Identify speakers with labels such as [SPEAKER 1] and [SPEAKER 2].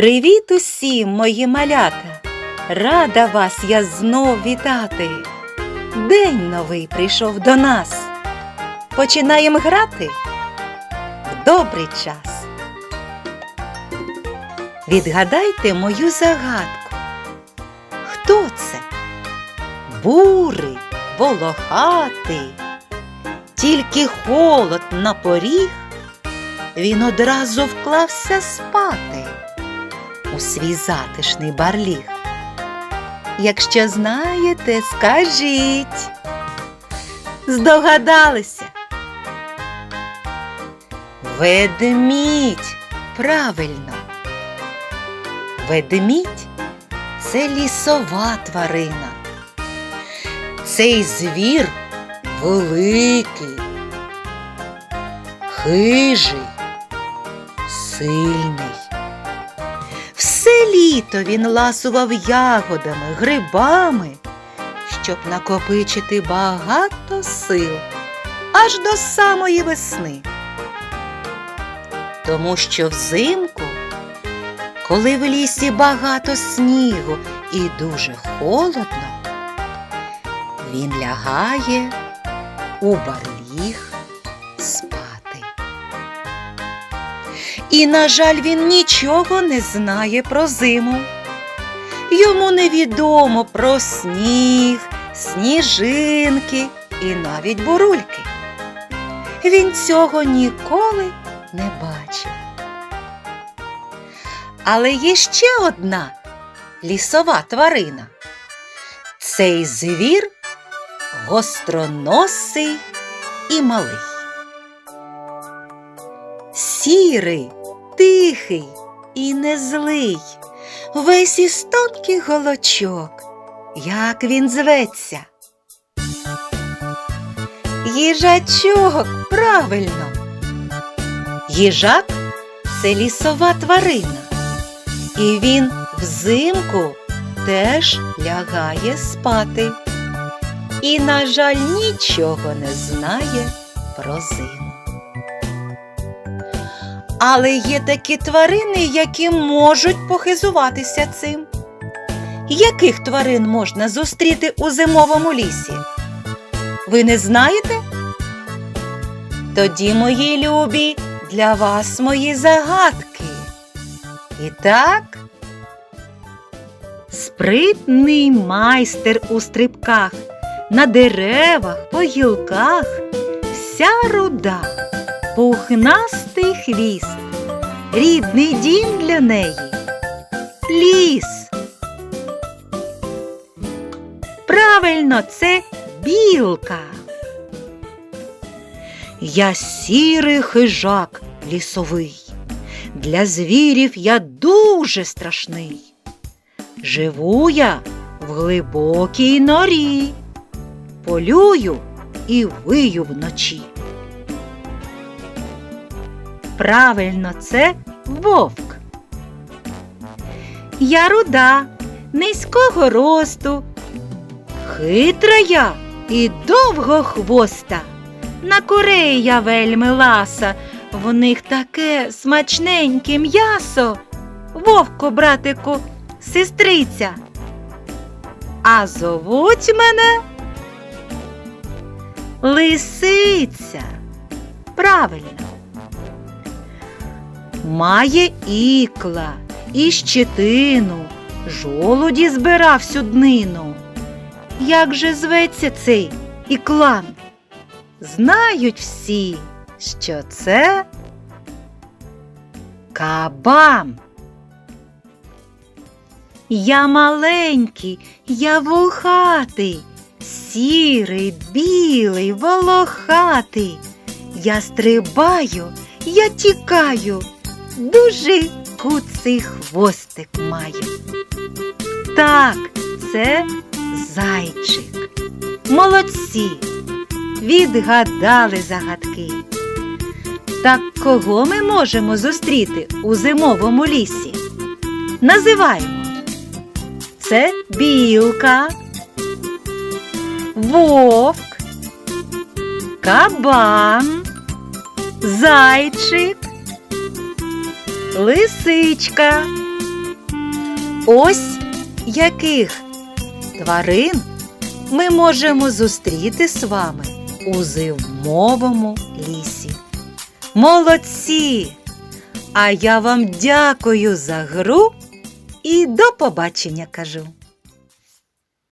[SPEAKER 1] Привіт усім, мої малята! Рада вас я знов вітати. День новий прийшов до нас. Починаємо грати в добрий час. Відгадайте мою загадку. Хто це? Бурий, волохатий, тільки холод на поріг, він одразу вклався спати свій затишний барліг. Якщо знаєте, скажіть. Здогадалися. Ведмідь. Правильно. Ведмідь це лісова тварина. Цей звір великий, хижий, сильний. Літо він ласував ягодами, грибами, щоб накопичити багато сил аж до самої весни. Тому що взимку, коли в лісі багато снігу і дуже холодно, він лягає у барліг І, на жаль, він нічого не знає про зиму. Йому невідомо про сніг, сніжинки і навіть бурульки. Він цього ніколи не бачив. Але є ще одна лісова тварина. Цей звір гостроносий і малий. Сірий, тихий і незлий, весь із тонких голочок, як він зветься. Їжачок, правильно. Їжак це лісова тварина, і він взимку теж лягає спати. І, на жаль, нічого не знає про зиму. Але є такі тварини, які можуть похизуватися цим. Яких тварин можна зустріти у зимовому лісі? Ви не знаєте? Тоді, мої любі, для вас мої загадки. І так, спритний майстер у стрибках, на деревах, по гілках, вся руда, пухнастий хвіст, рідний дім для неї, ліс. Правильно, це білка. Я сірий хижак лісовий. Для звірів я дуже страшний. Живу я в глибокій норі, полюю і вию вночі. Правильно, це вовк. Я руда, низького росту, хитра я і довгохвоста. На курей я вельми ласа, в них таке смачненьке м'ясо. Вовко, братику, сестриця. А зовуть мене Лисиця. Правильно. Має ікла і щетину, жолуді збирав всю днину. Як же зветься цей іклан? Знають всі, що це кабан. Я маленький, я вухатий, сірий, білий, волохатий. Я стрибаю, я тікаю, дуже куций хвостик маю. Так, це зайчик. Молодці, відгадали загадки. Так кого ми можемо зустріти у зимовому лісі? Називаємо. Це білка, вовк, кабан, зайчик, лисичка. Ось яких тварин ми можемо зустріти з вами у зимовому лісі. Молодці! А я вам дякую за гру і до побачення кажу.